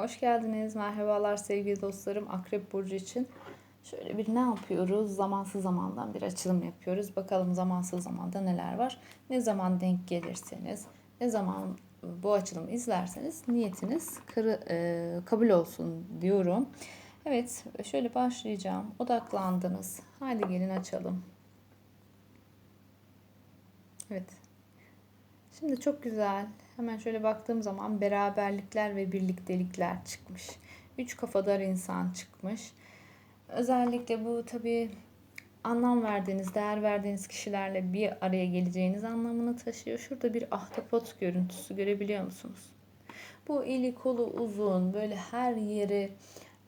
Hoş geldiniz. Merhabalar sevgili dostlarım. Akrep Burcu için şöyle bir ne yapıyoruz? Zamansız zamandan bir açılım yapıyoruz. Bakalım zamansız zamanda neler var? Ne zaman denk gelirseniz, ne zaman bu açılımı izlerseniz niyetiniz kırı, e, kabul olsun diyorum. Evet, şöyle başlayacağım. Odaklandınız. Haydi gelin açalım. Evet. Şimdi çok güzel. Hemen şöyle baktığım zaman beraberlikler ve birliktelikler çıkmış. Üç kafadar insan çıkmış. Özellikle bu tabii anlam verdiğiniz, değer verdiğiniz kişilerle bir araya geleceğiniz anlamını taşıyor. Şurada bir ahtapot görüntüsü görebiliyor musunuz? Bu eli kolu uzun, böyle her yeri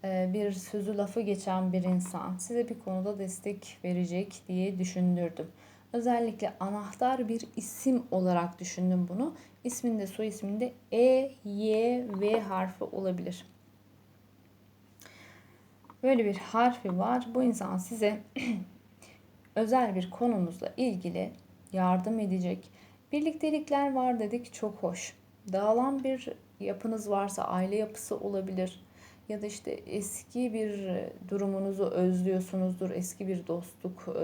e, bir sözü lafı geçen bir insan size bir konuda destek verecek diye düşündürdüm. Özellikle anahtar bir isim olarak düşündüm bunu. İsminde soy isminde E, Y, V harfi olabilir. Böyle bir harfi var. Bu insan size özel bir konumuzla ilgili yardım edecek. Birliktelikler var dedik çok hoş. Dağılan bir yapınız varsa aile yapısı olabilir. Ya da işte eski bir durumunuzu özlüyorsunuzdur. Eski bir dostluk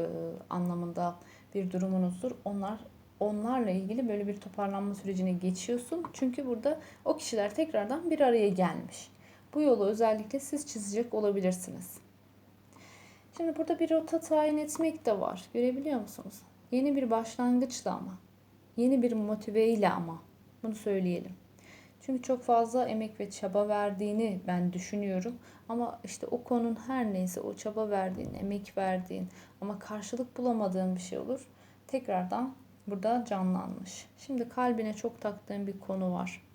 anlamında bir durumunuzdur. Onlar onlarla ilgili böyle bir toparlanma sürecine geçiyorsun. Çünkü burada o kişiler tekrardan bir araya gelmiş. Bu yolu özellikle siz çizecek olabilirsiniz. Şimdi burada bir rota tayin etmek de var. Görebiliyor musunuz? Yeni bir başlangıçla ama. Yeni bir motive ama. Bunu söyleyelim. Çünkü çok fazla emek ve çaba verdiğini ben düşünüyorum. Ama işte o konun her neyse o çaba verdiğin, emek verdiğin ama karşılık bulamadığın bir şey olur. Tekrardan burada canlanmış. Şimdi kalbine çok taktığın bir konu var.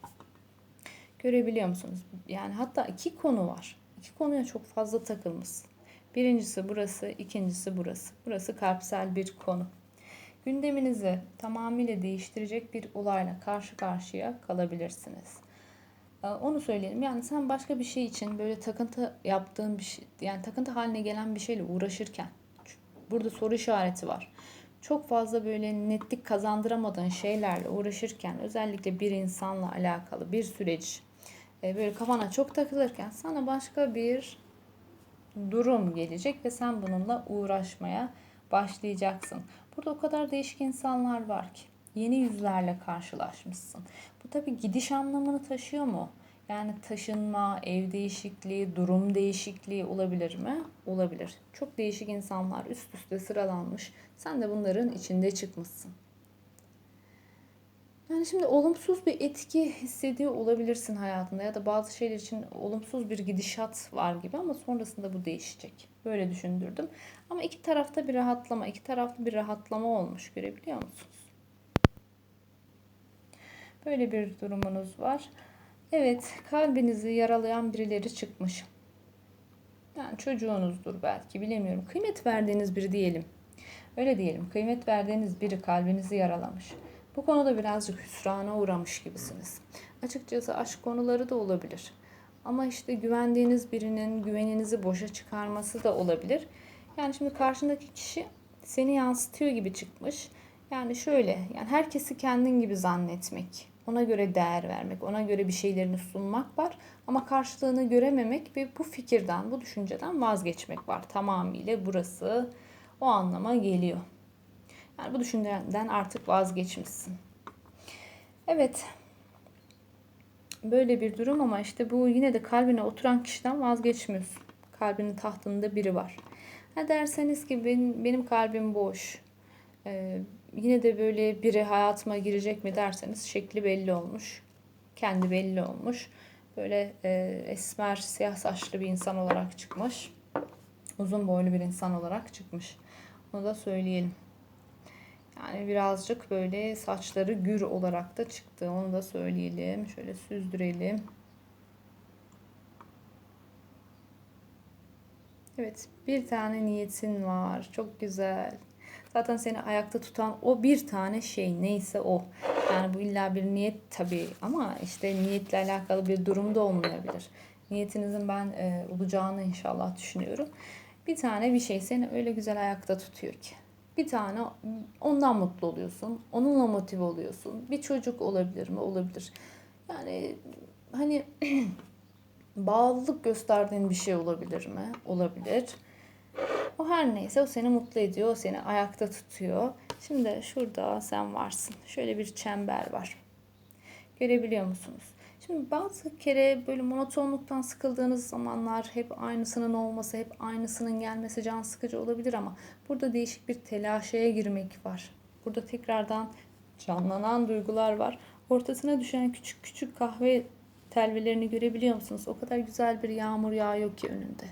Görebiliyor musunuz? Yani hatta iki konu var. İki konuya çok fazla takılmışsın. Birincisi burası, ikincisi burası. Burası kalpsel bir konu. Gündeminizi tamamıyla değiştirecek bir olayla karşı karşıya kalabilirsiniz. Ee, onu söyleyelim. Yani sen başka bir şey için böyle takıntı yaptığın bir şey, yani takıntı haline gelen bir şeyle uğraşırken burada soru işareti var. Çok fazla böyle netlik kazandıramadığın şeylerle uğraşırken özellikle bir insanla alakalı bir süreç e, böyle kafana çok takılırken sana başka bir durum gelecek ve sen bununla uğraşmaya başlayacaksın. Burada o kadar değişik insanlar var ki yeni yüzlerle karşılaşmışsın. Bu tabi gidiş anlamını taşıyor mu? Yani taşınma, ev değişikliği, durum değişikliği olabilir mi? Olabilir. Çok değişik insanlar üst üste sıralanmış. Sen de bunların içinde çıkmışsın. Yani şimdi olumsuz bir etki hissediyor olabilirsin hayatında ya da bazı şeyler için olumsuz bir gidişat var gibi ama sonrasında bu değişecek. Böyle düşündürdüm. Ama iki tarafta bir rahatlama, iki taraflı bir rahatlama olmuş görebiliyor musunuz? Böyle bir durumunuz var. Evet, kalbinizi yaralayan birileri çıkmış. Yani çocuğunuzdur belki bilemiyorum. Kıymet verdiğiniz biri diyelim. Öyle diyelim. Kıymet verdiğiniz biri kalbinizi yaralamış. Bu konuda birazcık hüsrana uğramış gibisiniz. Açıkçası aşk konuları da olabilir. Ama işte güvendiğiniz birinin güveninizi boşa çıkarması da olabilir. Yani şimdi karşındaki kişi seni yansıtıyor gibi çıkmış. Yani şöyle, yani herkesi kendin gibi zannetmek, ona göre değer vermek, ona göre bir şeylerini sunmak var. Ama karşılığını görememek ve bu fikirden, bu düşünceden vazgeçmek var. Tamamıyla burası o anlama geliyor. Yani bu düşünceden artık vazgeçmişsin. Evet. Böyle bir durum ama işte bu yine de kalbine oturan kişiden vazgeçmiyorsun. Kalbinin tahtında biri var. Ha derseniz ki benim, benim kalbim boş. Ee, yine de böyle biri hayatıma girecek mi derseniz şekli belli olmuş. Kendi belli olmuş. Böyle e, esmer, siyah saçlı bir insan olarak çıkmış. Uzun boylu bir insan olarak çıkmış. Onu da söyleyelim. Yani birazcık böyle saçları gür olarak da çıktı. Onu da söyleyelim. Şöyle süzdürelim. Evet bir tane niyetin var. Çok güzel. Zaten seni ayakta tutan o bir tane şey neyse o. Yani bu illa bir niyet tabii ama işte niyetle alakalı bir durum da olmayabilir. Niyetinizin ben e, olacağını inşallah düşünüyorum. Bir tane bir şey seni öyle güzel ayakta tutuyor ki. Bir tane ondan mutlu oluyorsun. Onunla motive oluyorsun. Bir çocuk olabilir mi? Olabilir. Yani hani bağlılık gösterdiğin bir şey olabilir mi? Olabilir. O her neyse o seni mutlu ediyor, o seni ayakta tutuyor. Şimdi şurada sen varsın. Şöyle bir çember var. Görebiliyor musunuz? Şimdi bazı kere böyle monotonluktan sıkıldığınız zamanlar hep aynısının olması, hep aynısının gelmesi can sıkıcı olabilir ama burada değişik bir telaşeye girmek var. Burada tekrardan canlanan duygular var. Ortasına düşen küçük küçük kahve telvelerini görebiliyor musunuz? O kadar güzel bir yağmur yağıyor ki önünde.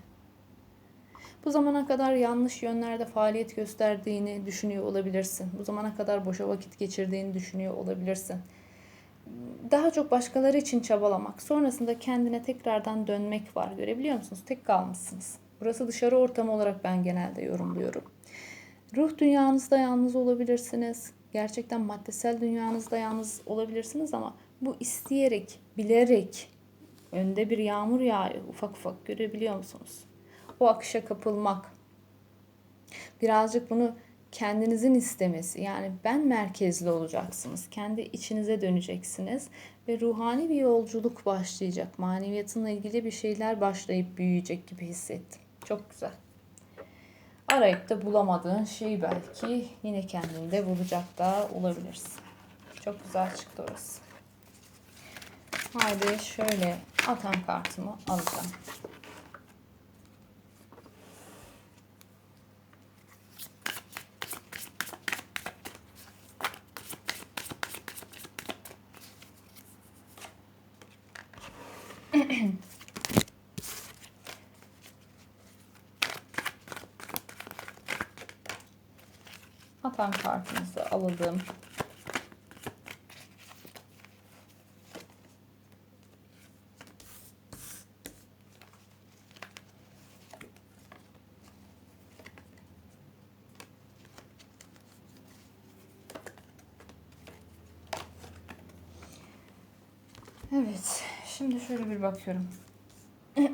Bu zamana kadar yanlış yönlerde faaliyet gösterdiğini düşünüyor olabilirsin. Bu zamana kadar boşa vakit geçirdiğini düşünüyor olabilirsin. Daha çok başkaları için çabalamak, sonrasında kendine tekrardan dönmek var. Görebiliyor musunuz? Tek kalmışsınız. Burası dışarı ortamı olarak ben genelde yorumluyorum. Ruh dünyanızda yalnız olabilirsiniz. Gerçekten maddesel dünyanızda yalnız olabilirsiniz ama bu isteyerek, bilerek önde bir yağmur yağıyor. Ufak ufak görebiliyor musunuz? O akışa kapılmak. Birazcık bunu kendinizin istemesi. Yani ben merkezli olacaksınız. Kendi içinize döneceksiniz ve ruhani bir yolculuk başlayacak. Maneviyatınla ilgili bir şeyler başlayıp büyüyecek gibi hissettim. Çok güzel. Arayıp da bulamadığın şeyi belki yine kendinde bulacak da olabilirsin. Çok güzel çıktı orası. Haydi şöyle atan kartımı alacağım. Atan kartımızı alalım. Evet. Şimdi şöyle bir bakıyorum.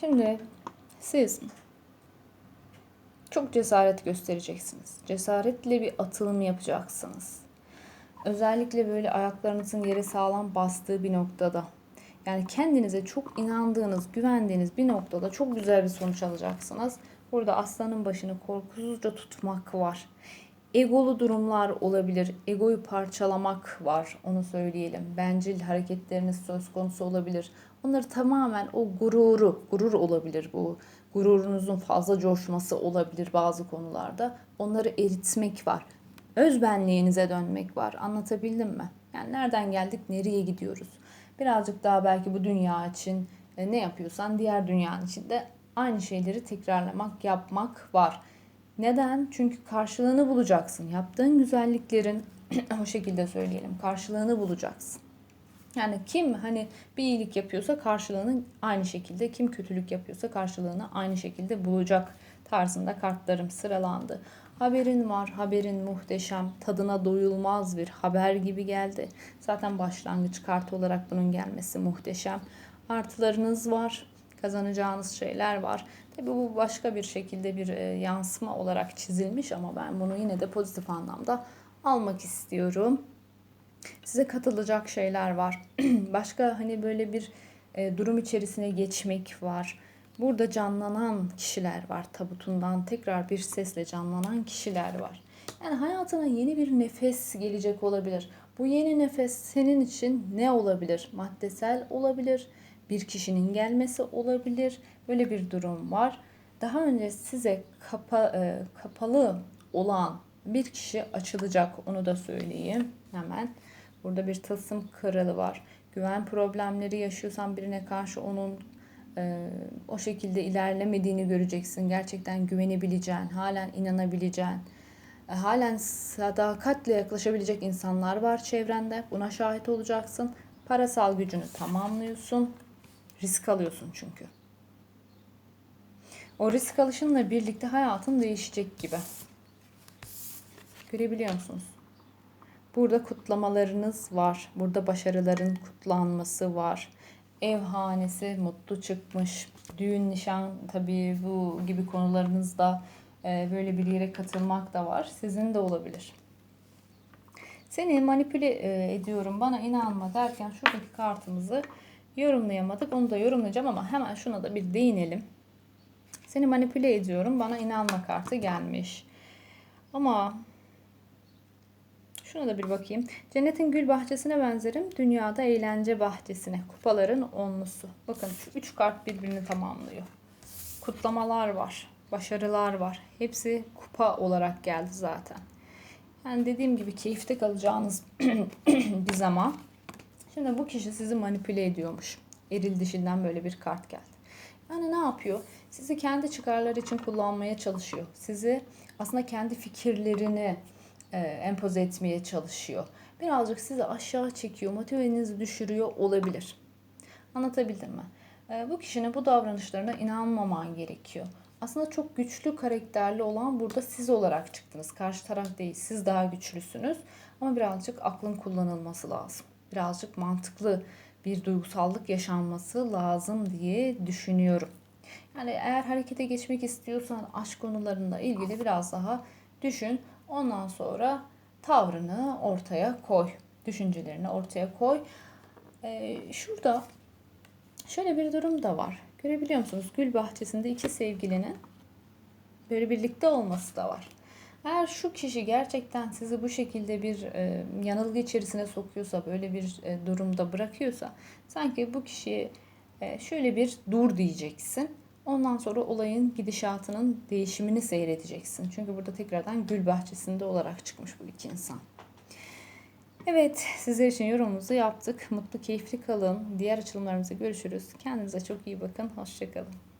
Şimdi siz çok cesaret göstereceksiniz. Cesaretle bir atılım yapacaksınız. Özellikle böyle ayaklarınızın yere sağlam bastığı bir noktada. Yani kendinize çok inandığınız, güvendiğiniz bir noktada çok güzel bir sonuç alacaksınız. Burada aslanın başını korkusuzca tutmak var egolu durumlar olabilir. Egoyu parçalamak var onu söyleyelim. Bencil hareketleriniz söz konusu olabilir. Onları tamamen o gururu, gurur olabilir bu. Gururunuzun fazla coşması olabilir bazı konularda. Onları eritmek var. Özbenliğinize dönmek var. Anlatabildim mi? Yani nereden geldik, nereye gidiyoruz? Birazcık daha belki bu dünya için e, ne yapıyorsan diğer dünyanın içinde aynı şeyleri tekrarlamak, yapmak var. Neden? Çünkü karşılığını bulacaksın. Yaptığın güzelliklerin o şekilde söyleyelim. Karşılığını bulacaksın. Yani kim hani bir iyilik yapıyorsa karşılığını aynı şekilde, kim kötülük yapıyorsa karşılığını aynı şekilde bulacak tarzında kartlarım sıralandı. Haberin var, haberin muhteşem, tadına doyulmaz bir haber gibi geldi. Zaten başlangıç kartı olarak bunun gelmesi muhteşem. Artılarınız var, kazanacağınız şeyler var. Tabii bu başka bir şekilde bir e, yansıma olarak çizilmiş ama ben bunu yine de pozitif anlamda almak istiyorum. Size katılacak şeyler var. başka hani böyle bir e, durum içerisine geçmek var. Burada canlanan kişiler var. Tabutundan tekrar bir sesle canlanan kişiler var. Yani hayatına yeni bir nefes gelecek olabilir. Bu yeni nefes senin için ne olabilir? Maddesel olabilir bir kişinin gelmesi olabilir. Böyle bir durum var. Daha önce size kapa, e, kapalı olan bir kişi açılacak onu da söyleyeyim hemen. Burada bir tılsım kralı var. Güven problemleri yaşıyorsan birine karşı onun e, o şekilde ilerlemediğini göreceksin. Gerçekten güvenebileceğin, halen inanabileceğin, e, halen sadakatle yaklaşabilecek insanlar var çevrende. Buna şahit olacaksın. Parasal gücünü tamamlıyorsun. Risk alıyorsun çünkü. O risk alışınla birlikte hayatın değişecek gibi. Görebiliyor musunuz? Burada kutlamalarınız var. Burada başarıların kutlanması var. Ev hanesi mutlu çıkmış. Düğün, nişan tabii bu gibi konularınızda e, böyle bir yere katılmak da var. Sizin de olabilir. Seni manipüle e, ediyorum bana inanma derken şuradaki kartımızı yorumlayamadık. Onu da yorumlayacağım ama hemen şuna da bir değinelim. Seni manipüle ediyorum bana inanma kartı gelmiş. Ama şuna da bir bakayım. Cennetin gül bahçesine benzerim. Dünyada eğlence bahçesine. Kupaların onlusu. Bakın şu üç kart birbirini tamamlıyor. Kutlamalar var. Başarılar var. Hepsi kupa olarak geldi zaten. Yani dediğim gibi keyifte kalacağınız bir zaman. Şimdi bu kişi sizi manipüle ediyormuş. Eril dişinden böyle bir kart geldi. Yani ne yapıyor? Sizi kendi çıkarları için kullanmaya çalışıyor. Sizi aslında kendi fikirlerini e, empoze etmeye çalışıyor. Birazcık sizi aşağı çekiyor, motivenizi düşürüyor olabilir. Anlatabildim mi? E, bu kişinin bu davranışlarına inanmaman gerekiyor. Aslında çok güçlü karakterli olan burada siz olarak çıktınız. Karşı taraf değil. Siz daha güçlüsünüz. Ama birazcık aklın kullanılması lazım. Birazcık mantıklı bir duygusallık yaşanması lazım diye düşünüyorum. Yani eğer harekete geçmek istiyorsan aşk konularında ilgili biraz daha düşün. Ondan sonra tavrını ortaya koy. Düşüncelerini ortaya koy. Ee, şurada şöyle bir durum da var. Görebiliyor musunuz? Gül bahçesinde iki sevgilinin böyle birlikte olması da var. Eğer şu kişi gerçekten sizi bu şekilde bir e, yanılgı içerisine sokuyorsa, böyle bir e, durumda bırakıyorsa, sanki bu kişiye e, şöyle bir dur diyeceksin. Ondan sonra olayın gidişatının değişimini seyredeceksin. Çünkü burada tekrardan gül bahçesinde olarak çıkmış bu iki insan. Evet, sizler için yorumumuzu yaptık. Mutlu, keyifli kalın. Diğer açılımlarımızda görüşürüz. Kendinize çok iyi bakın. Hoşçakalın.